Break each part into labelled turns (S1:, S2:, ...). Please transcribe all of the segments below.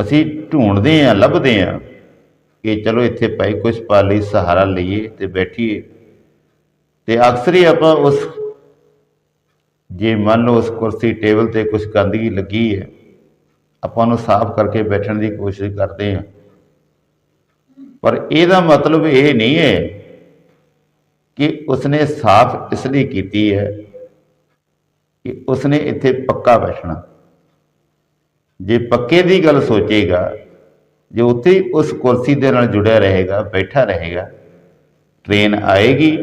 S1: ਅਸੀਂ ਢੂੰਡਦੇ ਆਂ ਲੱਭਦੇ ਆਂ ਕਿ ਚਲੋ ਇੱਥੇ ਭਾਈ ਕੁਝ ਪਾ ਲਈ, ਸਹਾਰਾ ਲਈਏ ਤੇ ਬੈਠੀਏ। ਤੇ ਅਕਸਰ ਹੀ ਆਪਾਂ ਉਸ ਜੇ ਮੰਨ ਲਓ ਉਸ ਕੁਰਸੀ, ਟੇਬਲ ਤੇ ਕੁਝ ਗੰਦਗੀ ਲੱਗੀ ਹੈ, ਆਪਾਂ ਨੂੰ ਸਾਫ਼ ਕਰਕੇ ਬੈਠਣ ਦੀ ਕੋਸ਼ਿਸ਼ ਕਰਦੇ ਹਾਂ। ਪਰ ਇਹਦਾ ਮਤਲਬ ਇਹ ਨਹੀਂ ਹੈ ਕਿ ਉਸਨੇ ਸਾਫ਼ ਇਸ ਲਈ ਕੀਤੀ ਹੈ ਕਿ ਉਸਨੇ ਇੱਥੇ ਪੱਕਾ ਬੈਠਣਾ। ਜੇ ਪੱਕੇ ਦੀ ਗੱਲ ਸੋਚੇਗਾ, ਜੇ ਉੱਥੇ ਉਸ ਕੁਰਸੀ ਦੇ ਨਾਲ ਜੁੜਿਆ ਰਹੇਗਾ, ਬੈਠਾ ਰਹੇਗਾ, ਟ੍ਰੇਨ ਆਏਗੀ,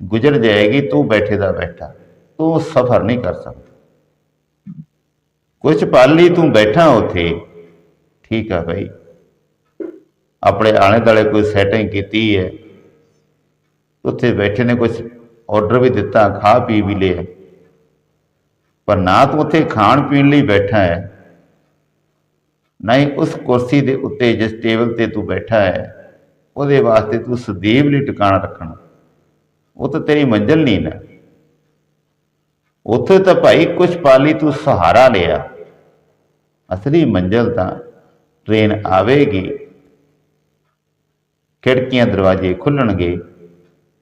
S1: ਗੁਜ਼ਰ ਜਾਏਗੀ, ਤੂੰ ਬੈਠੇ ਦਾ ਬੈਠਾ, ਤੂੰ ਸਫ਼ਰ ਨਹੀਂ ਕਰ ਸਕਦਾ। ਕੁਝ ਪਲ ਲਈ ਤੂੰ ਬੈਠਾ ਉੱਥੇ, ਠੀਕ ਆ ਭਾਈ ਆਪਣੇ ਆਲੇ ਦੁਆਲੇ ਕੋਈ ਸੈਟਿੰਗ ਕੀਤੀ ਹੈ, ਉੱਥੇ ਬੈਠੇ ਨੇ ਕੁਝ ਆਰਡਰ ਵੀ ਦਿੱਤਾ, ਖਾ ਪੀ ਵੀ ਲਿਆ। ਪਰ ਨਾ ਤੂੰ ਉੱਥੇ ਖਾਣ ਪੀਣ ਲਈ ਬੈਠਾ ਹੈ ਨਾ ਹੀ ਉਸ ਕੁਰਸੀ ਦੇ ਉੱਤੇ ਜਿਸ ਟੇਬਲ ਤੇ ਤੂੰ ਬੈਠਾ ਹੈ, ਉਹਦੇ ਵਾਸਤੇ ਤੂੰ ਸਦੀਵ ਲਈ ਟਿਕਾਣਾ ਰੱਖਣਾ। ਉਹ ਤਾਂ ਤੇਰੀ ਮੰਜ਼ਿਲ ਨਹੀਂ ਨਾ। ਉੱਥੇ ਤਾਂ ਭਾਈ ਕੁਝ ਪਾਲੀ ਤੂੰ ਸਹਾਰਾ ਲਿਆ। ਅਸਲੀ ਮੰਜ਼ਿਲ ਤਾਂ ਟ੍ਰੇਨ ਆਵੇਗੀ, ਖਿੜਕੀਆਂ ਦਰਵਾਜ਼ੇ ਖੁੱਲਣਗੇ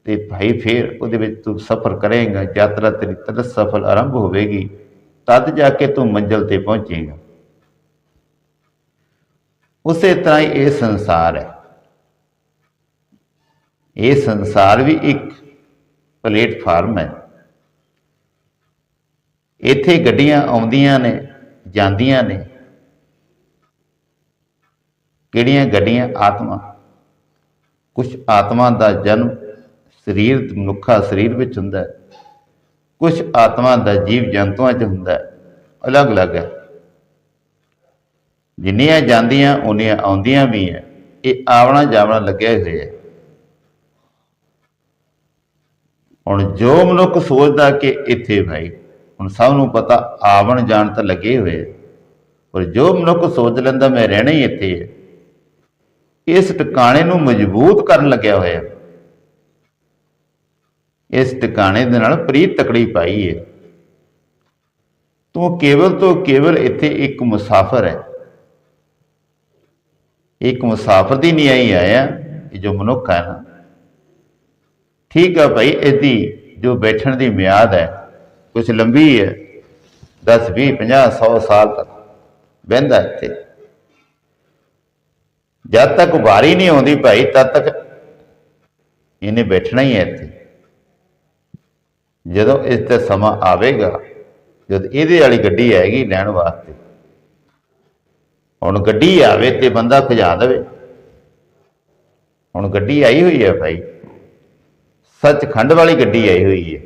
S1: ਤੇ ਭਾਈ ਫੇਰ ਉਹਦੇ ਵਿੱਚ ਤੂੰ ਸਫ਼ਰ ਕਰੇਂਗਾ, ਯਾਤਰਾ ਤੇਰੀ ਤਰਸ ਸਫਲ ਆਰੰਭ ਹੋਵੇਗੀ, ਤਦ ਜਾ ਕੇ ਤੂੰ ਮੰਜ਼ਿਲ ਤੇ ਪਹੁੰਚੇਗਾ। ਉਸੇ ਤਰ੍ਹਾਂ ਹੀ ਇਹ ਸੰਸਾਰ ਹੈ। ਇਹ ਸੰਸਾਰ ਵੀ ਇੱਕ ਪਲੇਟਫਾਰਮ ਹੈ। ਇੱਥੇ ਗੱਡੀਆਂ ਆਉਂਦੀਆਂ ਨੇ, ਜਾਂਦੀਆਂ ਨੇ। ਕਿਹੜੀਆਂ ਗੱਡੀਆਂ? ਆਤਮਾ। ਕੁਝ ਆਤਮਾ ਦਾ ਜਨਮ ਸਰੀਰ, ਮਨੁੱਖਾ ਸਰੀਰ ਵਿੱਚ ਹੁੰਦਾ ਹੈ। ਕੁਝ ਆਤਮਾ ਦਾ ਜੀਵ ਜੰਤੂਆਂ 'ਚ ਹੁੰਦਾ ਅਲੱਗ-ਅਲੱਗ ਹੈ। ਜਿੰਨੀਆਂ ਜਾਂਦੀਆਂ, ਉਨੀਆਂ ਆਉਂਦੀਆਂ ਵੀ ਹੈ ਇਹ ਆਵਣਾ ਜਾਵਣਾ ਲੱਗਿਆ ਹੋਇਆ ਹੈ ਹੁਣ ਜੋ ਮਨੁੱਖ ਸੋਚਦਾ ਕਿ ਇੱਥੇ ਭਾਈ ਹੁਣ ਸਭ ਨੂੰ ਪਤਾ ਆਵਣ ਜਾਣ ਤਾਂ ਲੱਗੇ ਹੋਏ। ਹੈ। ਪਰ ਜੋ ਮਨੁੱਖ ਸੋਚ ਲੈਂਦਾ, ਮੈਂ ਰਹਿਣਾ ਹੀ ਇੱਥੇ ਹੈ ਇਸ ਟਿਕਾਣੇ ਨੂੰ ਮਜ਼ਬੂਤ ਕਰਨ ਲੱਗਿਆ ਹੋਇਆ। ਇਸ ਟਿਕਾਣੇ ਦੇ ਨਾਲ ਪ੍ਰੀਤ ਤਕੜੀ ਪਾਈ ਹੈ ਤੂੰ ਕੇਵਲ ਤੋਂ ਕੇਵਲ ਇੱਥੇ ਇੱਕ ਮੁਸਾਫਰ ਹੈ ਇੱਕ ਮੁਸਾਫਰ ਦੀ ਨਿਆਈ ਆਈ ਆਇਆ, ਇਹ ਜੋ ਮਨੁੱਖ ਹੈ ਨਾ। ਠੀਕ ਹੈ ਭਾਈ, ਇਹਦੀ ਜੋ ਬੈਠਣ ਦੀ ਮਿਆਦ ਹੈ ਕੁਝ ਲੰਬੀ ਹੈ 10 20 50 100 ਸਾਲ ਤੱਕ ਬਹਿੰਦਾ ਇੱਥੇ। ਜਦ ਤੱਕ ਵਾਰੀ ਨਹੀਂ ਆਉਂਦੀ ਭਾਈ, ਤਦ ਤੱਕ ਇਹਨੇ ਬੈਠਣਾ ਹੀ ਹੈ ਇੱਥੇ। ਜਦੋਂ ਇਸ ਤੇ ਸਮਾਂ ਆਵੇਗਾ, ਜਦ ਇਹਦੇ ਵਾਲੀ ਗੱਡੀ ਆਏਗੀ ਲੈਣ ਵਾਸਤੇ ਹੁਣ ਗੱਡੀ ਆਵੇ ਤੇ ਬੰਦਾ ਭਜਾ ਦੇਵੇ। ਹੁਣ ਗੱਡੀ ਆਈ ਹੋਈ ਹੈ ਭਾਈ। ਸੱਚਖੰਡ ਵਾਲੀ ਗੱਡੀ ਆਈ ਹੋਈ ਹੈ।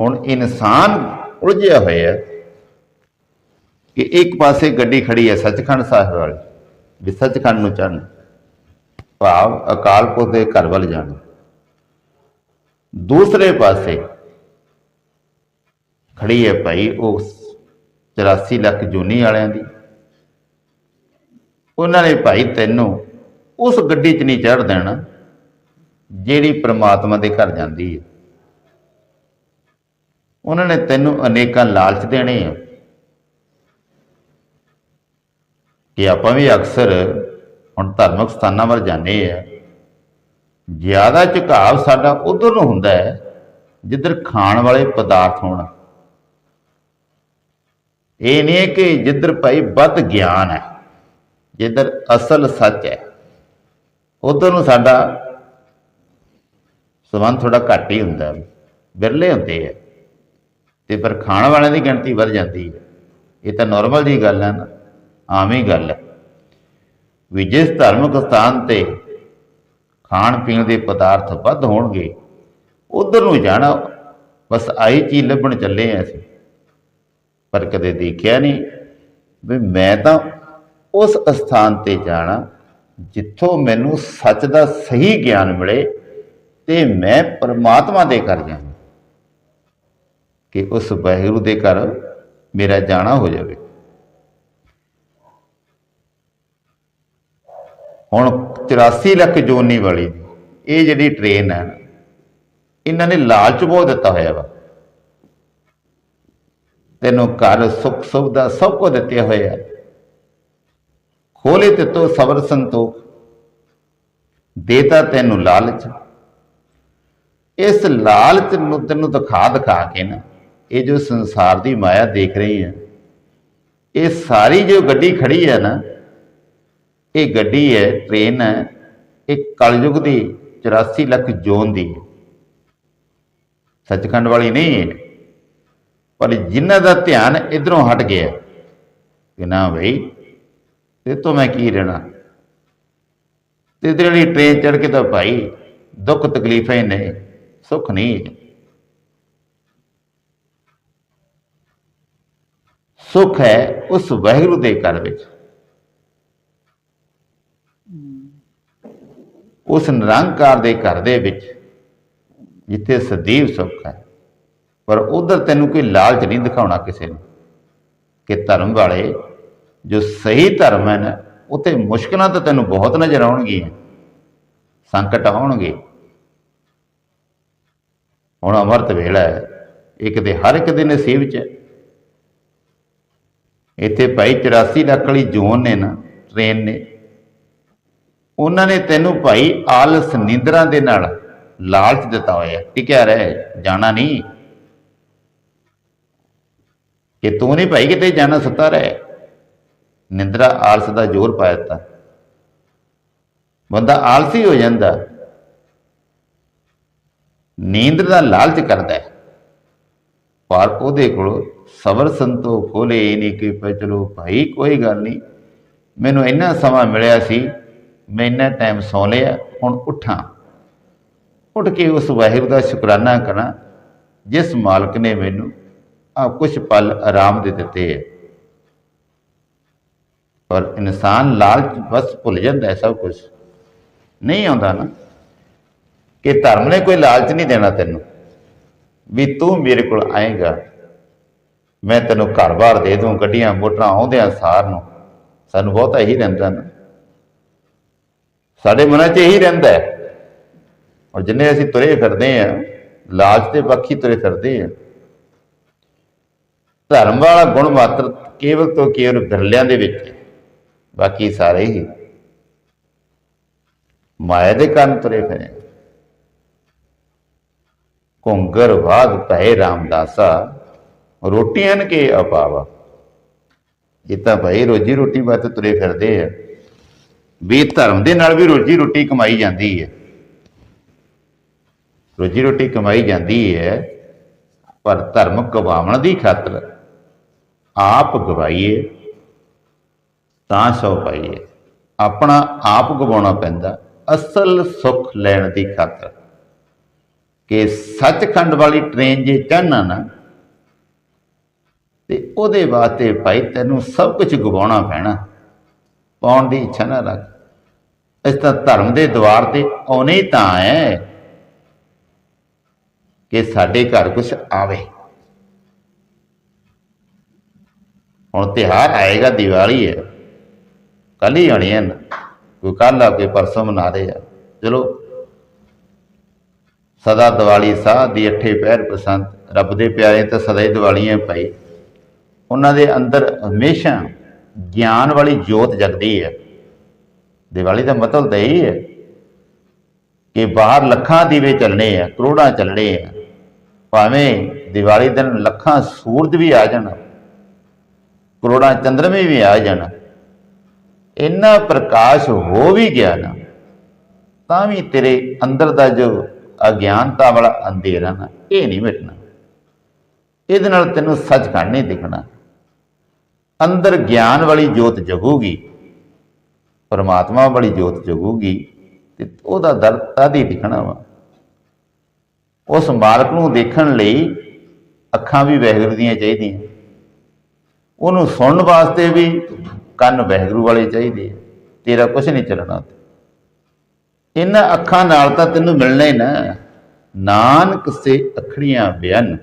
S1: ਹੁਣ ਇਨਸਾਨ ਉਲਝਿਆ ਹੋਇਆ ਕਿ ਇੱਕ ਪਾਸੇ ਗੱਡੀ ਖੜੀ ਹੈ ਸੱਚਖੰਡ ਸਾਹਿਬ ਵਾਲੀ, ਵੀ ਸੱਚਖੰਡ ਨੂੰ ਚੜ੍ਹਨ। ਭਾਵ ਅਕਾਲ ਪੁਰਖ ਦੇ ਘਰ ਵੱਲ ਜਾਣ। ਦੂਸਰੇ ਪਾਸੇ ਖੜੀ ਹੈ ਭਾਈ, ਉਹ 84 ਲੱਖ ਜੂਨੀ ਵਾਲਿਆਂ ਦੀ। ਉਹਨਾਂ ਨੇ ਭਾਈ ਤੈਨੂੰ ਉਸ ਗੱਡੀ 'ਚ ਨਹੀਂ ਚੜ੍ਹ ਦੇਣਾ, ਜਿਹੜੀ ਪ੍ਰਮਾਤਮਾ ਦੇ ਘਰ ਜਾਂਦੀ ਹੈ। ਉਹਨਾਂ ਨੇ ਤੈਨੂੰ ਅਨੇਕਾਂ ਲਾਲਚ ਦੇਣੇ ਆ। ਕਿ ਆਪਾਂ ਵੀ ਅਕਸਰ ਹੁਣ ਧਾਰਮਿਕ ਸਥਾਨਾਂ ਵੱਲ ਜਾਂਦੇ ਆ। ਜ਼ਿਆਦਾ ਝੁਕਾਵ ਸਾਡਾ ਉਧਰ ਨੂੰ ਹੁੰਦਾ ਹੈ, ਜਿੱਧਰ ਖਾਣ ਵਾਲੇ ਪਦਾਰਥ ਹੋਣ। ਇਹ ਨਹੀਂ ਹੈ ਕਿ ਜਿੱਧਰ ਭਾਈ ਵੱਧ ਗਿਆਨ ਹੈ, ਜਿੱਧਰ ਅਸਲ ਸੱਚ ਹੈ, ਉਧਰ ਨੂੰ ਸਾਡਾ ਸਬੰਧ ਥੋੜਾ ਘੱਟ ਹੀ ਹੁੰਦਾ ਹੈ। ਬਿਰਲੇ ਹੁੰਦੇ ਆ। ਤੇ ਪਰ ਖਾਣ ਵਾਲਿਆਂ ਦੀ ਗਿਣਤੀ ਵੱਧ ਜਾਂਦੀ ਹੈ। ਇਹ ਤਾਂ ਨਾਰਮਲ ਜੀ ਗੱਲ ਹੈ ਨਾ, ਆਮ ਹੀ ਗੱਲ ਹੈ। ਵੀ ਜਿਸ ਧਾਰਮਿਕ ਸਥਾਨ ਤੇ ਖਾਣ ਪੀਣ ਦੇ ਪਦਾਰਥ ਵੱਧ ਹੋਣਗੇ, ਉਧਰ ਨੂੰ ਜਾਣਾ, ਬਸ ਆਈ ਚੀਜ਼ ਲੱਭਣ ਚੱਲੇ ਆ ਅਸੀਂ। ਪਰ ਕਦੇ ਦੇਖਿਆ ਨਹੀਂ ਵੀ ਮੈਂ ਤਾਂ ਉਸ ਸਥਾਨ ਤੇ ਜਾਣਾ ਜਿੱਥੋਂ ਮੈਨੂੰ ਸੱਚ ਦਾ ਸਹੀ ਗਿਆਨ ਮਿਲੇ ਤੇ ਮੈਂ ਪਰਮਾਤਮਾ ਦੇ ਘਰ ਜਾਵਾਂ। ਕਿ ਉਸ ਵਾਹਿਗੁਰੂ ਦੇ ਘਰ ਮੇਰਾ ਜਾਣਾ ਹੋ ਜਾਵੇ। ਹੁਣ 84 ਲੱਖ ਜੋਨੀ ਵਾਲੀ ਦੀ ਇਹ ਜਿਹੜੀ ਟ੍ਰੇਨ ਹੈ, ਇਹਨਾਂ ਨੇ ਲਾਲਚ ਬਹੁਤ ਦਿੱਤਾ ਹੋਇਆ ਵਾ। ਤੈਨੂੰ ਘਰ ਸੁੱਖ ਸੁਵਿਧਾ ਸਭ ਕੁਝ ਦਿੱਤੇ ਹੋਏ ਆ। ਖੋਲੇ ਤੇ ਤੋ ਸਬਰ ਸੰਤੋਖ। ਦੇਤਾ ਤੈਨੂੰ ਲਾਲਚ। ਇਸ ਲਾਲਚ ਨੂੰ ਤੈਨੂੰ ਦਿਖਾ ਦਿਖਾ ਕੇ ਨਾ, ਇਹ ਜੋ ਸੰਸਾਰ ਦੀ ਮਾਇਆ ਦੇਖ ਰਹੀ ਹੈ, ਇਹ ਸਾਰੀ ਜੋ ਗੱਡੀ ਖੜੀ ਹੈ ਨਾ, ਇਹ ਗੱਡੀ ਹੈ ਟ੍ਰੇਨ ਹੈ, ਇਹ ਕਲਯੁਗ ਦੀ 84 ਲੱਖ ਜੋਨ ਦੀ ਹੈ। ਸੱਚਖੰਡ ਵਾਲੀ ਨਹੀਂ ਹੈ। ਪਰ ਜਿਨ੍ਹਾਂ ਦਾ ਧਿਆਨ ਇਧਰੋਂ ਹਟ ਗਿਆ ਕਿ ਨਾ ਭਾਈ ਇਹ ਤੋਂ ਮੈਂ ਕੀ ਰਹਿਣਾ? ਤੇ ਇਹਦੇ ਲਈ ਟ੍ਰੇਨ ਚੜ ਕੇ ਤਾਂ ਭਾਈ ਦੁੱਖ ਤਕਲੀਫਾਂ ਹੀ ਨੇ, ਸੁੱਖ ਨਹੀਂ ਸੁੱਖ ਹੈ ਉਸ ਵਾਹਿਗੁਰੂ ਦੇ ਘਰ ਵਿੱਚ। ਉਸ ਨਿਰੰਕਾਰ ਦੇ ਘਰ ਦੇ ਵਿੱਚ, ਜਿੱਥੇ ਸਦੀਵ ਸੁੱਖ ਹੈ। ਪਰ ਉਧਰ ਤੈਨੂੰ ਕੋਈ ਲਾਲਚ ਨਹੀਂ ਦਿਖਾਉਣਾ ਕਿਸੇ ਨੂੰ ਕਿ ਧਰਮ ਵਾਲੇ ਜੋ ਸਹੀ ਧਰਮ ਹੈ ਨਾ ਉੱਥੇ ਮੁਸ਼ਕਲਾਂ ਤਾਂ ਤੈਨੂੰ ਬਹੁਤ ਨਜ਼ਰ ਆਉਣਗੀਆਂ, ਸੰਕਟ ਆਉਣਗੇ। ਹੁਣ ਅਮਰਤ ਵੇਲਾ ਹੈ ਇਹ ਕਿਤੇ ਹਰ ਇੱਕ ਦੇ ਨਸੀਬ 'ਚ ਹੈ। ਇੱਥੇ ਭਾਈ 84 ਲੱਖ ਵਾਲੀ ਜ਼ੋਨ ਨੇ ਨਾ ਟ੍ਰੇਨ ਨੇ। ਉਹਨਾਂ ਨੇ ਤੈਨੂੰ ਭਾਈ ਆਲਸ ਨਿੰਦਰਾਂ ਦੇ ਨਾਲ ਲਾਲਚ ਦਿੱਤਾ ਹੋਇਆ, ਟਿਕਿਆ ਰਹਿ, ਜਾਣਾ ਨਹੀਂ। ਕਿ ਤੂੰ ਨਹੀਂ ਭਾਈ ਕਿਤੇ ਜਾਣਾ, ਸੁੱਤਾ ਰਹਿ। ਨਿੰਦਰਾ ਆਲਸ ਦਾ ਜ਼ੋਰ ਪਾ ਦਿੱਤਾ। ਬੰਦਾ ਆਲਸੀ ਹੋ ਜਾਂਦਾ। ਨੀਂਦ ਦਾ ਲਾਲਚ ਕਰਦਾ ਹੈ। ਪਰ ਉਹਦੇ ਕੋਲ ਸਬਰ ਸੰਤੋਖ ਖੋਲੇ ਇਹ ਨਹੀਂ ਕਿ ਪੈ ਚਲੋ ਭਾਈ, ਕੋਈ ਗੱਲ ਨਹੀਂ। ਮੈਨੂੰ ਇੰਨਾ ਸਮਾਂ ਮਿਲਿਆ ਸੀ, ਮੈਂ ਇੰਨਾ ਟਾਈਮ ਸੌ ਲਿਆ, ਹੁਣ ਉੱਠਾਂ। ਉੱਠ ਕੇ ਉਸ ਵਾਹਿਗੁਰੂ ਦਾ ਸ਼ੁਕਰਾਨਾ ਕਰਾਂ, ਜਿਸ ਮਾਲਕ ਨੇ ਮੈਨੂੰ ਆ ਕੁਝ ਪਲ ਆਰਾਮ ਦੇ ਦਿੱਤੇ। ਹੈ ਪਰ ਇਨਸਾਨ ਲਾਲਚ ਬਸ ਭੁੱਲ ਜਾਂਦਾ ਹੈ ਸਭ ਕੁਝ ਨਹੀਂ ਆਉਂਦਾ ਨਾ। ਕਿ ਧਰਮ ਨੇ ਕੋਈ ਲਾਲਚ ਨਹੀਂ ਦੇਣਾ ਤੈਨੂੰ। ਵੀ ਤੂੰ ਮੇਰੇ ਕੋਲ ਆਏਗਾ। ਮੈਂ ਤੈਨੂੰ ਘਰ-ਬਾਰ ਦੇ ਦੂੰ, ਗੱਡੀਆਂ, ਮੋਟਰਾਂ, ਆਉਂਦਿਆਂ ਸਾਰ ਨੂੰ। ਸਾਨੂੰ ਬਹੁਤਾ ਇਹੀ ਰਹਿੰਦਾ ਨਾ। ਸਾਡੇ ਮਨਾਂ 'ਚ ਇਹੀ ਰਹਿੰਦਾ ਹੈ। ਔਰ ਜਿੰਨੇ ਅਸੀਂ ਤੁਰੇ ਫਿਰਦੇ ਆ ਲਾਲਚ ਦੇ ਪੱਖੀ ਤੁਰੇ ਫਿਰਦੇ ਆ ਧਰਮ ਵਾਲਾ ਗੁਣ ਮਾਤਰ ਕੇਵਲ ਤੋਂ ਕੇਵਲ ਬਿਰਲਿਆਂ ਦੇ ਵਿੱਚ ਹੈ। ਬਾਕੀ ਸਾਰੇ ਹੀ ਮਾਇਆ ਦੇ ਕੰਨ ਤੁਰੇ ਫਿਰੇ ਘੁੰਗਰ ਬਾਦ ਪਏ ਰਾਮਦਾਸਾ, ਰੋਟੀਆਂ ਕੇ ਅਪਾਵਾ। ਇਹ ਤਾਂ ਭਾਈ ਰੋਜੀ ਰੋਟੀ ਵਾਸਤੇ ਤੁਰੇ ਫਿਰਦੇ ਆ। ਵੀ ਧਰਮ ਦੇ ਨਾਲ ਵੀ ਰੋਜੀ ਰੋਟੀ ਕਮਾਈ ਜਾਂਦੀ ਹੈ। ਰੋਜੀ ਰੋਟੀ ਕਮਾਈ ਜਾਂਦੀ ਹੈ, ਪਰ ਧਰਮ ਗਵਾਉਣ ਦੀ ਖਾਤਰ ਆਪ ਗਵਾਈਏ, ਤਾਂ ਸੋ ਪਾਈਏ। ਆਪਣਾ ਆਪ ਗਵਾਉਣਾ ਪੈਂਦਾ, ਅਸਲ ਸੁੱਖ ਲੈਣ ਦੀ ਖਾਤਰ। ਕਿ ਸੱਚਖੰਡ ਵਾਲੀ ਟ੍ਰੇਨ ਜੇ ਚੜਨਾ ਨਾ, ਤੇ ਉਹਦੇ ਵਾਸਤੇ ਭਾਈ ਤੈਨੂੰ ਸਭ ਕੁਝ ਗਵਾਉਣਾ ਪੈਣਾ। ਪਾਉਣ ਦੀ ਇੱਛਾ ਨਾ ਰੱਖ। ਇਸ ਤਾਂ ਧਰਮ ਦੇ ਦਵਾਰ ਤੇ ਆਉਣੇ ਤਾਂ ਹੈ ਕਿ ਸਾਡੇ ਘਰ ਕੁਝ ਆਵੇ। ਹੁਣ ਤਿਹਾਰ ਆਏਗਾ, ਦੀਵਾਲੀ ਹੈ। ਕੱਲ ਹੀ ਆਣੀ ਹੈ ਕੋਈ ਕੱਲ ਆ ਕੇ ਪਰਸੋਂ ਮਨਾ ਰਹੇ ਆ। ਚਲੋ, ਸਦਾ ਦੀਵਾਲੀ, ਸਾਹ ਦੀ ਅੱਠੇ ਪਹਿਰ ਪਸੰਦ ਰੱਬ ਦੇ ਪਿਆਰੇ ਤਾਂ ਸਦਾ ਹੀ ਦੀਵਾਲੀਆਂ ਭਾਈ ਉਹਨਾਂ ਦੇ ਅੰਦਰ ਹਮੇਸ਼ਾ ਗਿਆਨ ਵਾਲੀ ਜੋਤ ਜਗਦੀ ਹੈ। ਦੀਵਾਲੀ ਦਾ ਮਤਲਬ ਤਾਂ ਇਹ ਹੈ ਕਿ ਬਾਹਰ ਲੱਖਾਂ ਦੀਵੇ ਚੱਲਣੇ ਆ, ਕਰੋੜਾਂ ਚੱਲਣੇ ਆ। ਭਾਵੇਂ ਦੀਵਾਲੀ ਦਿਨ ਲੱਖਾਂ ਸੂਰਜ ਵੀ ਆ ਜਾਣ ਕਰੋੜਾਂ ਚੰਦਰਮੇ ਵੀ ਆ ਜਾਣ। ਇੰਨਾ ਪ੍ਰਕਾਸ਼ ਹੋ ਵੀ ਗਿਆ ਨਾ, ਤਾਂ ਵੀ ਤੇਰੇ ਅੰਦਰ ਦਾ ਜੋ ਅਗਿਆਨਤਾ ਵਾਲਾ ਅੰਧੇਰਾ ਨਾ, ਇਹ ਨਹੀਂ ਮਿਟਣਾ। ਇਹਦੇ ਨਾਲ ਤੈਨੂੰ ਸੱਚਖੰਡ ਨਹੀਂ ਦਿਖਣਾ। ਅੰਦਰ ਗਿਆਨ ਵਾਲੀ ਜੋਤ ਜਗੂਗੀ, ਪਰਮਾਤਮਾ ਵਾਲੀ ਜੋਤ ਜਗੂਗੀ, ਤੇ ਉਹਦਾ ਦਰ ਤਦ ਦਿਖਣਾ ਵਾ। ਉਸ ਮਾਲਕ ਨੂੰ ਦੇਖਣ ਲਈ ਅੱਖਾਂ ਵੀ ਵਹਿਗੁਰੂ ਦੀਆਂ ਚਾਹੀਦੀਆਂ। ਉਹਨੂੰ ਸੁਣਨ ਵਾਸਤੇ ਵੀ ਕੰਨ ਵਹਿਗਰੂ ਵਾਲੇ ਚਾਹੀਦੇ ਆ। ਤੇਰਾ ਕੁਝ ਨਹੀਂ ਚੱਲਣਾ ਇਹਨਾਂ ਅੱਖਾਂ ਨਾਲ ਤਾਂ ਤੈਨੂੰ ਮਿਲਣਾ ਹੀ ਨਾ। ਨਾਨਕ ਸੇ ਅਖੜੀਆਂ ਬਿਆਨ।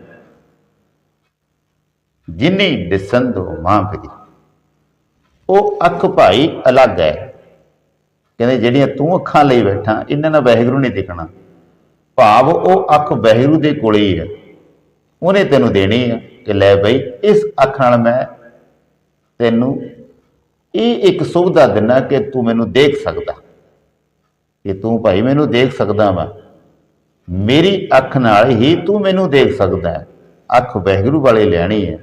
S1: ਜਿਨੀ ਦਿਸੰਦੋ ਮਾਂ ਪਈ ਉਹ ਅੱਖ ਭਾਈ ਅਲੱਗ ਹੈ ਕਹਿੰਦੇ ਜਿਹੜੀਆਂ ਤੂੰ ਅੱਖਾਂ ਲਈ ਬੈਠਾ, ਇਹਨਾਂ ਨਾਲ ਵਹਿਗੁਰੂ ਨਹੀਂ ਦਿਖਣਾ। ਭਾਵ ਉਹ ਅੱਖ ਵਹਿਗੁਰੂ ਦੇ ਕੋਲੇ ਹੀ ਹੈ ਉਹਨੇ ਤੈਨੂੰ ਦੇਣੀ ਹੈ ਕਿ ਲੈ ਬਈ ਇਸ ਅੱਖ ਨਾਲ ਮੈਂ ਤੈਨੂੰ ਇਹ ਇੱਕ ਸੁਵਿਧਾ ਦਿਨਾ ਕਿ ਤੂੰ ਮੈਨੂੰ ਦੇਖ ਸਕਦਾ। ਕਿ ਤੂੰ ਭਾਈ ਮੈਨੂੰ ਦੇਖ ਸਕਦਾ ਵਾ। ਮੇਰੀ ਅੱਖ ਨਾਲ ਹੀ ਤੂੰ ਮੈਨੂੰ ਦੇਖ ਸਕਦਾ ਅੱਖ ਵਹਿਗੁਰੂ ਵਾਲੇ ਲੈਣੀ ਹੈ।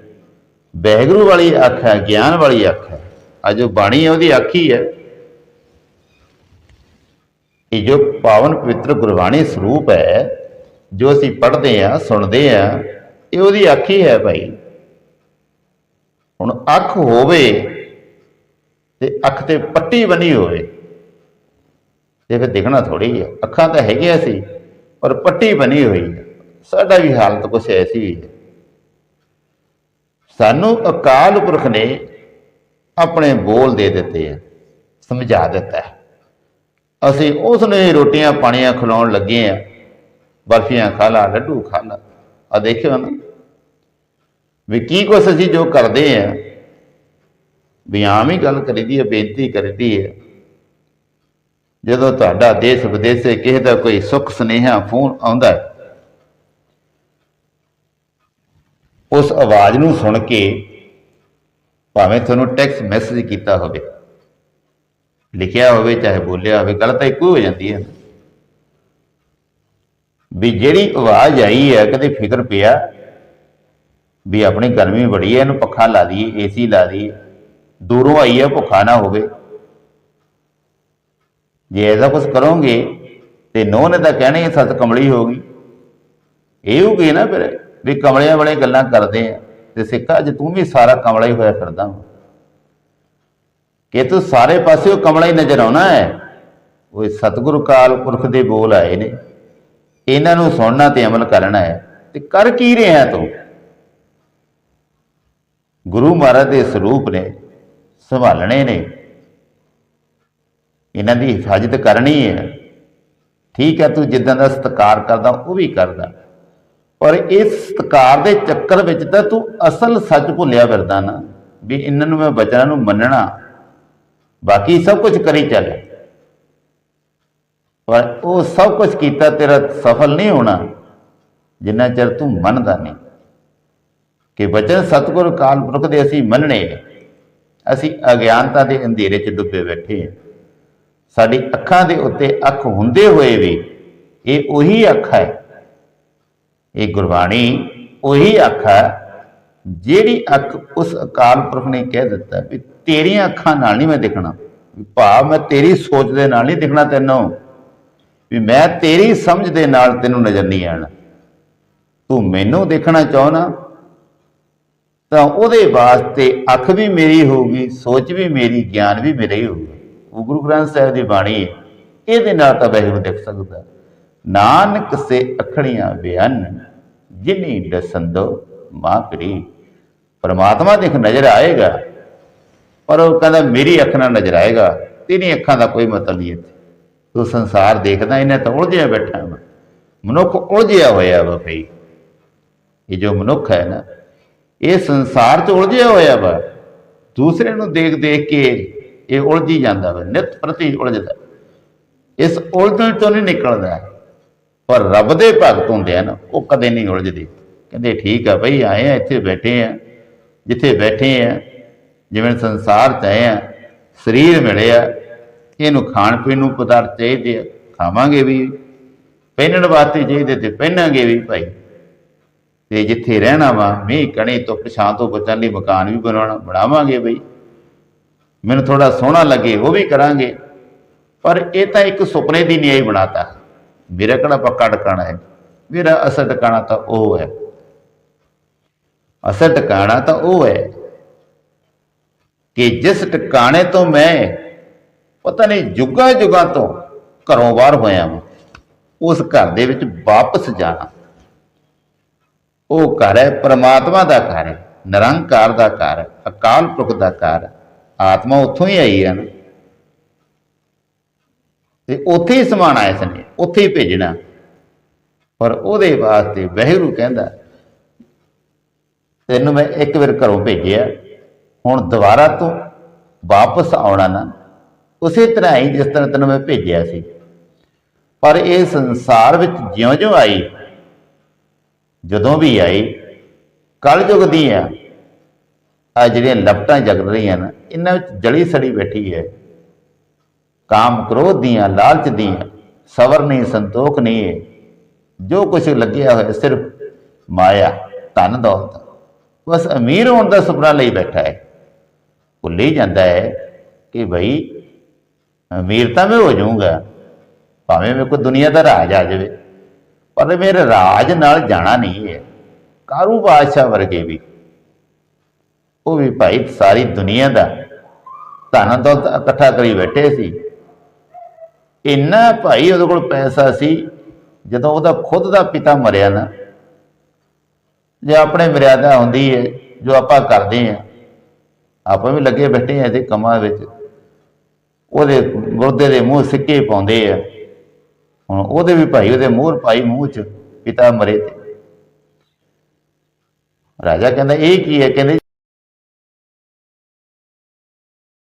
S1: ਵਹਿਗੁਰੂ ਵਾਲੀ ਅੱਖ ਹੈ, ਗਿਆਨ ਵਾਲੀ ਅੱਖ ਹੈ। ਆ ਜੋ ਬਾਣੀ ਹੈ, ਉਹਦੀ ਅੱਖ ਹੀ ਹੈ। ਇਹ ਜੋ ਪਾਵਨ ਪਵਿੱਤਰ ਗੁਰਬਾਣੀ ਸਰੂਪ ਹੈ, ਜੋ ਅਸੀਂ ਪੜ੍ਹਦੇ ਆ ਸੁਣਦੇ ਆ ਇਹ ਉਹਦੀ ਅੱਖ ਹੀ ਹੈ ਭਾਈ। ਹੁਣ ਅੱਖ ਹੋਵੇ ਤੇ ਅੱਖ ਤੇ ਪੱਟੀ ਬਣੀ ਹੋਵੇ, ਤੇ ਫਿਰ ਦਿਖਣਾ ਥੋੜੀ ਹੈ ਅੱਖਾਂ ਤਾਂ ਹੈਗੀਆਂ ਸੀ, ਪਰ ਪੱਟੀ ਬਣੀ ਹੋਈ ਹੈ ਸਾਡਾ ਵੀ ਹਾਲਤ ਕੁਛ ਐਸੀ ਹੈ ਸਾਨੂੰ ਅਕਾਲ ਪੁਰਖ ਨੇ ਆਪਣੇ ਬੋਲ ਦੇ ਦਿੱਤੇ ਆ, ਸਮਝਾ ਦਿੱਤਾ ਹੈ। ਅਸੀਂ ਉਸ ਨੂੰ ਹੀ ਰੋਟੀਆਂ ਪਾਣੀਆਂ ਖਿਲਾਉਣ ਲੱਗੇ ਆ, ਬਰਫੀਆਂ ਖਾ ਲਾ, ਲੱਡੂ ਖਾ ਲਾ। ਆ ਦੇਖਿਓ ਨਾ। ਵੀ ਕੀ ਕੁਛ ਅਸੀਂ ਜੋ ਕਰਦੇ ਆ, ਵੀ ਆਮ ਹੀ ਗੱਲ ਕਰੀਦੀ ਹੈ, ਬੇਨਤੀ ਕਰੀਦੀ ਹੈ। ਜਦੋਂ ਤੁਹਾਡਾ ਦੇਸ਼ ਵਿਦੇਸ਼ੇ ਕਿਸੇ ਦਾ ਕੋਈ ਸੁੱਖ ਸੁਨੇਹਾ, ਫੋਨ ਆਉਂਦਾ ਉਸ ਆਵਾਜ਼ ਨੂੰ ਸੁਣ ਕੇ ਭਾਵੇਂ ਤੁਹਾਨੂੰ ਟੈਕਸਟ ਮੈਸੇਜ ਕੀਤਾ ਹੋਵੇ, ਲਿਖਿਆ ਹੋਵੇ, ਚਾਹੇ ਬੋਲਿਆ ਹੋਵੇ, ਗੱਲ ਤਾਂ ਇੱਕੋ ਹੋ ਜਾਂਦੀ ਹੈ। ਵੀ ਜਿਹੜੀ ਆਵਾਜ਼ ਆਈ ਹੈ, ਕਦੇ ਫਿਕਰ ਪਿਆ ਵੀ ਆਪਣੀ ਗਰਮੀ ਬੜੀ ਹੈ, ਇਹਨੂੰ ਪੱਖਾ ਲਾ ਦਈਏ ਏਸੀ ਲਾ ਦਈਏ। ਦੂਰੋਂ ਆਈ ਹੈ ਭੁੱਖਾ ਨਾ ਹੋਵੇ। ਜੇ ਐਸਾ ਕੁਝ ਕਰੋਗੇ ਤੇ ਨੋ ਨੇ ਤਾਂ ਕਹਿਣਾ ਹੀ ਸੱਤ ਕਮਲੀ ਹੋ ਗਈ। ਇਹ ਹੋ ਗਈ ਨਾ ਫਿਰ ਵੀ ਕਮਲਿਆਂ ਵਾਲੇ ਗੱਲਾਂ ਕਰਦੇ ਆ। ਤੇ ਸਿੱਖਾ ਅੱਜ ਤੂੰ ਵੀ ਸਾਰਾ ਕਮਲਾ ਹੀ ਹੋਇਆ ਫਿਰਦਾ ਵਾਂ। ਕਿ ਤੂੰ ਸਾਰੇ ਪਾਸੇ ਉਹ ਕਮਲਾ ਹੀ ਨਜ਼ਰ ਆਉਣਾ ਹੈ, ਉਹ ਸਤਿਗੁਰੂ ਕਾਲ ਪੁਰਖ ਦੇ ਬੋਲ ਆਏ ਨੇ। ਇਹਨਾਂ ਨੂੰ ਸੁਣਨਾ ਤੇ ਅਮਲ ਕਰਨਾ ਹੈ। ਤੇ ਕਰ ਕੀ ਰਿਹਾ ਤੂੰ? ਗੁਰੂ ਮਹਾਰਾਜ ਦੇ ਸਰੂਪ ਨੇ, ਸੰਭਾਲਣੇ ਨੇ। ਇਹਨਾਂ ਦੀ ਹਿਫਾਜ਼ਤ ਕਰਨੀ ਹੈ। ਠੀਕ ਹੈ, ਤੂੰ ਜਿੱਦਾਂ ਦਾ ਸਤਿਕਾਰ ਕਰਦਾ, ਉਹ ਵੀ ਕਰਦਾ। ਪਰ ਇਸ ਸਤਿਕਾਰ ਦੇ ਚੱਕਰ ਵਿੱਚ ਤਾਂ ਤੂੰ ਅਸਲ ਸੱਚ ਭੁੱਲਿਆ ਫਿਰਦਾ ਨਾ, ਵੀ ਇਹਨਾਂ ਨੂੰ ਮੈਂ ਬਚਨਾਂ ਨੂੰ ਮੰਨਣਾ। ਬਾਕੀ ਸਭ ਕੁਝ ਕਰੀ ਚੱਲ। ਪਰ ਉਹ ਸਭ ਕੁਝ ਕੀਤਾ, ਤੇਰਾ ਸਫਲ ਨਹੀਂ ਹੋਣਾ, ਜਿੰਨਾ ਚਿਰ ਤੂੰ ਮੰਨਦਾ ਨਹੀਂ। ਕਿ ਬਚਨ ਸਤਿਗੁਰ ਅਕਾਲ ਪੁਰਖ ਦੇ ਅਸੀਂ ਮੰਨਣੇ ਨੇ। ਅਸੀਂ ਅਗਿਆਨਤਾ ਦੇ ਅੰਧੇਰੇ 'ਚ ਡੁੱਬੇ ਬੈਠੇ ਹਾਂ। ਸਾਡੀ ਅੱਖਾਂ ਦੇ ਉੱਤੇ ਅੱਖ ਹੁੰਦੇ ਹੋਏ ਵੀ ਇਹ ਉਹੀ ਅੱਖ ਹੈ। ਇਹ ਗੁਰਬਾਣੀ ਉਹੀ ਅੱਖ ਹੈ, ਜਿਹੜੀ ਅੱਖ ਉਸ ਅਕਾਲ ਪੁਰਖ ਨੇ ਕਹਿ ਦਿੱਤਾ ਵੀ ਤੇਰੀਆਂ ਅੱਖਾਂ ਨਾਲ ਨਹੀਂ ਮੈਂ ਦੇਖਣਾ। ਭਾਵ ਮੈਂ ਤੇਰੀ ਸੋਚ ਦੇ ਨਾਲ ਨਹੀਂ ਦੇਖਣਾ ਤੈਨੂੰ। ਵੀ ਮੈਂ ਤੇਰੀ ਸਮਝ ਦੇ ਨਾਲ ਤੈਨੂੰ ਨਜ਼ਰ ਨਹੀਂ ਆਣਾ ਤੂੰ ਮੈਨੂੰ ਦੇਖਣਾ ਚਾਹਣਾ ਤਾਂ ਉਹਦੇ ਵਾਸਤੇ ਅੱਖ ਵੀ ਮੇਰੀ ਹੋਊਗੀ, ਸੋਚ ਵੀ ਮੇਰੀ, ਗਿਆਨ ਵੀ ਮੇਰਾ ਹੀ ਹੋਊਗਾ। ਉਹ ਗੁਰੂ ਗ੍ਰੰਥ ਸਾਹਿਬ ਦੀ ਬਾਣੀ ਹੈ। ਇਹਦੇ ਨਾਲ ਤਾਂ ਵੈਸੇ ਦੇਖ ਸਕਦਾ। ਨਾਨਕ ਸੇ ਅਖੜੀਆਂ ਬਿਆਨ, ਜਿਨੀ ਦਸੰਦੋ ਮਾਂ ਕਰੀ ਪਰਮਾਤਮਾ ਦੇਖ ਨਜ਼ਰ ਆਏਗਾ, ਪਰ ਉਹ ਕਹਿੰਦਾ ਮੇਰੀ ਅੱਖ ਨਾਲ ਨਜ਼ਰ ਆਏਗਾ। ਤੇਰੀ ਅੱਖਾਂ ਦਾ ਕੋਈ ਮਤਲਬ ਨਹੀਂ ਇੱਥੇ। ਤੂੰ ਸੰਸਾਰ ਦੇਖਦਾ, ਇਹਨੇ ਤਾਂ ਉਲਝਿਆ ਬੈਠਾ ਵਾ। ਮਨੁੱਖ ਉਲਝਿਆ ਹੋਇਆ ਵਾ ਭਈ। ਇਹ ਜੋ ਮਨੁੱਖ ਹੈ ਨਾ ਇਹ ਸੰਸਾਰ 'ਚ ਉਲਝਿਆ ਹੋਇਆ ਵਾ। ਦੂਸਰੇ ਨੂੰ ਦੇਖ ਦੇਖ ਕੇ ਇਹ ਉਲਝੀ ਜਾਂਦਾ ਵਾ, ਨਿਤ ਪ੍ਰਤੀ ਉਲਝਦਾ। ਇਸ ਉਲਝਣ ਤੋਂ ਨਹੀਂ ਨਿਕਲਦਾ। ਪਰ ਰੱਬ ਦੇ ਭਗਤ ਹੁੰਦੇ ਆ ਨਾ ਉਹ ਕਦੇ ਨਹੀਂ ਉਲਝਦੇ। ਕਹਿੰਦੇ, ਠੀਕ ਆ ਬਈ, ਆਏ ਆ, ਇੱਥੇ ਬੈਠੇ ਆ। ਜਿੱਥੇ ਬੈਠੇ ਆ, ਜਿਵੇਂ ਸੰਸਾਰ 'ਚ ਆਏ ਆ, ਸਰੀਰ ਮਿਲਿਆ ਇਹਨੂੰ ਖਾਣ ਪੀਣ ਨੂੰ ਪਦਾਰਥ ਚਾਹੀਦੇ ਆ। ਖਾਵਾਂਗੇ ਵੀ, ਪਹਿਨਣ ਵਾਸਤੇ ਚਾਹੀਦੇ ਤੇ ਪਹਿਨਾਂਗੇ ਵੀ ਭਾਈ। ਤੇ ਜਿੱਥੇ ਰਹਿਣਾ ਵਾ, ਮੀਂਹ ਕਣੀ ਤੋਂ ਪਛਾਂ ਤੋਂ ਬਚਣ ਲਈ ਮਕਾਨ ਵੀ ਬਣਾਉਣਾ, ਬਣਾਵਾਂਗੇ ਬਈ। ਮੈਨੂੰ ਥੋੜਾ ਸੋਹਣਾ ਲੱਗੇ, ਉਹ ਵੀ ਕਰਾਂਗੇ। ਪਰ ਇਹ ਤਾਂ ਇੱਕ ਸੁਪਨੇ ਦੀ ਨਿਆਈ ਬਣਾਤਾ। ਮੇਰਾ ਕਿਹੜਾ ਪੱਕਾ ਟਿਕਾਣਾ ਹੈ? ਮੇਰਾ ਅਸਲ ਟਿਕਾਣਾ ਤਾਂ ਉਹ ਹੈ। ਅਸਲ ਟਿਕਾਣਾ ਤਾਂ ਉਹ ਹੈ ਕਿ ਜਿਸ ਟਿਕਾਣੇ ਤੋਂ ਮੈਂ ਪਤਾ ਨਹੀਂ ਜੁਗਾਂ ਜੁਗਾਂ ਤੋਂ ਘਰੋਂ ਬਾਹਰ ਹੋਇਆ ਹਾਂ ਉਸ ਘਰ ਦੇ ਵਿੱਚ ਵਾਪਸ ਜਾਣਾ। ਉਹ ਘਰ ਹੈ, ਪ੍ਰਮਾਤਮਾ ਦਾ ਘਰ ਹੈ, ਨਿਰੰਕਾਰ ਦਾ ਘਰ ਹੈ, ਅਕਾਲ ਪੁਰਖ ਦਾ ਘਰ ਹੈ। ਆਤਮਾ ਉੱਥੋਂ ਹੀ ਆਈ ਹੈ ਨਾ। ਤੇ ਉੱਥੇ ਹੀ ਸਮਾਣਾ ਇਸ ਨੇ ਉੱਥੇ ਹੀ ਭੇਜਣਾ। ਪਰ ਉਹਦੇ ਵਾਸਤੇ ਵਹਿਗੁਰੂ ਕਹਿੰਦਾ, ਤੈਨੂੰ ਮੈਂ ਇੱਕ ਵਾਰ ਘਰੋਂ ਭੇਜਿਆ, ਹੁਣ ਦੁਬਾਰਾ ਤੋਂ ਵਾਪਸ ਆਉਣਾ ਨਾ। ਉਸੇ ਤਰ੍ਹਾਂ ਹੀ ਜਿਸ ਤਰ੍ਹਾਂ ਤੈਨੂੰ ਮੈਂ ਭੇਜਿਆ ਸੀ। ਪਰ ਇਹ ਸੰਸਾਰ ਵਿੱਚ ਜਿਉਂ-ਜਿਉਂ ਆਈ ਜਦੋਂ ਵੀ ਆਈ, ਕਲਯੁਗ ਦੀ ਆ ਆ ਜਿਹੜੀਆਂ ਲਪਟਾਂ ਜਗ ਰਹੀਆਂ ਨਾ, ਇਹਨਾਂ ਵਿੱਚ ਜਲੀ ਸੜੀ ਬੈਠੀ ਹੈ। ਕਾਮ ਕ੍ਰੋਧ ਦੀਆਂ, ਲਾਲਚ ਦੀਆਂ ਸਬਰ ਨਹੀਂ, ਸੰਤੋਖ ਨਹੀਂ ਹੈ। ਜੋ ਕੁਝ ਲੱਗਿਆ ਹੋਇਆ, ਸਿਰਫ ਮਾਇਆ, ਧਨ ਦੌਲਤ। ਬਸ ਅਮੀਰ ਹੋਣ ਦਾ ਸੁਪਨਾ ਲਈ ਬੈਠਾ ਹੈ। ਭੁੱਲੀ ਜਾਂਦਾ ਹੈ ਕਿ ਭਈ ਅਮੀਰ ਤਾਂ ਮੈਂ ਹੋ ਜਾਊਂਗਾ, ਭਾਵੇਂ ਮੇਰੇ ਕੋਲ ਦੁਨੀਆ ਦਾ ਰਾਜ ਆ ਜਾਵੇ। ਪਰ ਮੇਰੇ ਰਾਜ ਨਾਲ ਜਾਣਾ ਨਹੀਂ ਹੈ। ਕਾਰੂ ਬਾਦਸ਼ਾਹ ਵਰਗੇ ਵੀ। ਉਹ ਵੀ ਭਾਈ ਸਾਰੀ ਦੁਨੀਆ ਦਾ ਧਨ ਦੌਲਤ ਇਕੱਠਾ ਕਰੀ ਬੈਠੇ ਸੀ। ਇੰਨਾ ਭਾਈ ਉਹਦੇ ਕੋਲ ਪੈਸਾ ਸੀ, ਜਦੋਂ ਉਹਦਾ ਖੁਦ ਦਾ ਪਿਤਾ ਮਰਿਆ ਨਾ, ਜੇ ਆਪਣੇ ਮਰਿਆਦਾ ਹੁੰਦੀ ਹੈ, ਜੋ ਆਪਾਂ ਕਰਦੇ ਆ ਆਪਾਂ ਵੀ ਲੱਗੇ ਬੈਠੇ ਆ ਇਹਦੇ ਕੰਮਾਂ ਵਿੱਚ। ਉਹਦੇ ਗੁਰਦੇ ਦੇ ਮੂੰਹ ਸਿੱਕੇ ਪਾਉਂਦੇ ਆ। ਹੁਣ ਉਹਦੇ ਵੀ ਭਾਈ, ਉਹਦੇ ਮੋਹਰ ਪਾਈ ਮੂੰਹ ਚ ਪਿਤਾ ਮਰੇ ਤੇ। ਰਾਜਾ ਕਹਿੰਦਾ, ਇਹ ਕੀ ਹੈ? ਕਹਿੰਦੇ